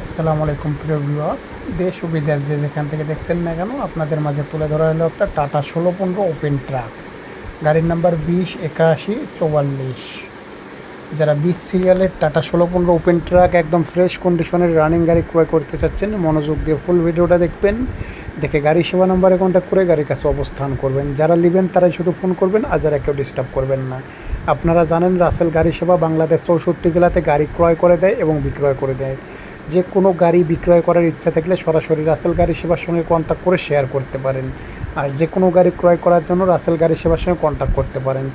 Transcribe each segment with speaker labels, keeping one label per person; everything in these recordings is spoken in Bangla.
Speaker 1: আসসালামু আলাইকুম, প্রিয় ভিউয়ার্স। দেশ ও বিদেশ যে যেখান থেকে দেখছেন না কেন, আপনাদের মাঝে তুলে ধরা হলো একটা টাটা ষোলো পনেরো ওপেন ট্রাক। গাড়ির নাম্বার বিশ, একাশি, চৌয়াল্লিশ। যারা বিশ সিরিয়ালের টাটা ষোলো পনেরো ওপেন ট্রাক একদম ফ্রেশ কন্ডিশনের রানিং গাড়ি ক্রয় করতে চাচ্ছেন, মনোযোগ দিয়ে ফুল ভিডিওটা দেখবেন। দেখে গাড়ি সেবা নাম্বারে কন্ট্যাক্ট করে গাড়ির কাছে অবস্থান করবেন। যারা নেবেন, তারাই শুধু ফোন করবেন, আর যারা কেউ ডিস্টার্ব করবেন না। আপনারা জানেন, রাসেল গাড়ি সেবা বাংলাদেশ চৌষট্টি জেলাতে গাড়ি ক্রয় করে দেয় এবং বিক্রয় করে দেয়। যে কোনো গাড়ি বিক্রয় করার ইচ্ছা থাকলে সরাসরি রাসেল গাড়ি সেবার সঙ্গে কন্ট্যাক্ট করে শেয়ার করতে পারেন। আর যে কোনো গাড়ি ক্রয় করার জন্য রাসেল গাড়ি সেবার সঙ্গে কন্ট্যাক্ট করতে পারেন।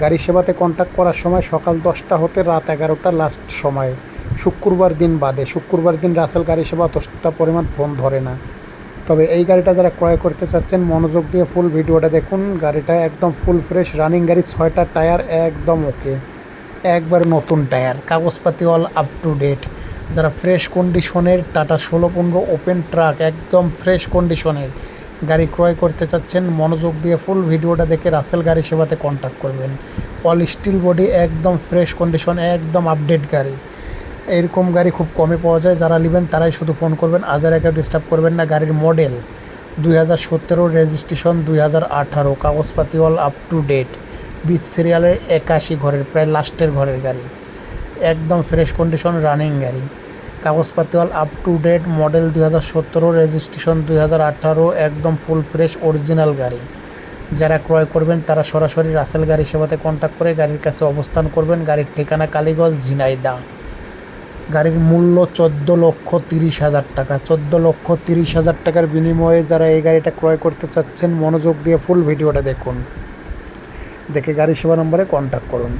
Speaker 1: গাড়ি সেবাতে কন্ট্যাক্ট করার সময় সকাল দশটা হতে রাত এগারোটা লাস্ট সময়। শুক্রবার দিন বাদে। শুক্রবার দিন রাসেল গাড়ি সেবা অতটা পরিমাণ ফোন ধরে না। তবে এই গাড়িটা যারা ক্রয় করতে চাচ্ছেন, মনোযোগ দিয়ে ফুল ভিডিওটা দেখুন। গাড়িটা একদম ফুল ফ্রেশ রানিং গাড়ি ছয়টা টায়ার একদম ওকে একবার নতুন টায়ার কাগজপাতি অল আপ টু ডেট যারা ফ্রেশ কন্ডিশনের টাটা ষোলো পনেরো ওপেন ট্রাক একদম ফ্রেশ কন্ডিশনের গাড়ি ক্রয় করতে চাচ্ছেন, মনোযোগ দিয়ে ফুল ভিডিওটা দেখে রাসেল গাড়ি সেবাতে কন্ট্যাক্ট করবেন। অল স্টিল বডি একদম ফ্রেশ কন্ডিশন একদম আপডেট গাড়ি। এরকম গাড়ি খুব কমে পাওয়া যায়, যারা নেবেন তারাই শুধু ফোন করবেন, আজার একা ডিস্টার্ব করবেন না, গাড়ির মডেল দুই হাজার সতেরো রেজিস্ট্রেশন দুই হাজার আঠারো, কাগজপাতি অল আপ টু ডেট বিশ সিরিয়ালের একাশি ঘরের, প্রায় লাস্টের ঘরের গাড়ি। একদম ফ্রেশ কন্ডিশন রানিং গাড়ি। কাগজপাতি all up to date model দুই হাজার সতেরো রেজিস্ট্রেশন দুই হাজার আঠারো, একদম ফুল ফ্রেশ অরিজিনাল গাড়ি। যারা ক্রয় করবেন, তারা সরাসরি রাসেল গাড়ি সেবাতে কন্ট্যাক্ট করে গাড়ির কাছে অবস্থান করবেন। গাড়ির ঠিকানা কালীগঞ্জ ঝিনাইদা গাড়ির মূল্য চোদ্দ লক্ষ তিরিশ হাজার টাকা। চোদ্দ লক্ষ তিরিশ হাজার টাকার বিনিময়ে যারা এই গাড়িটা ক্রয় করতে চাচ্ছেন, মনোযোগ দিয়ে ফুল ভিডিওটা দেখুন। দেখে গাড়ি সেবা নম্বরে কন্ট্যাক্ট করুন।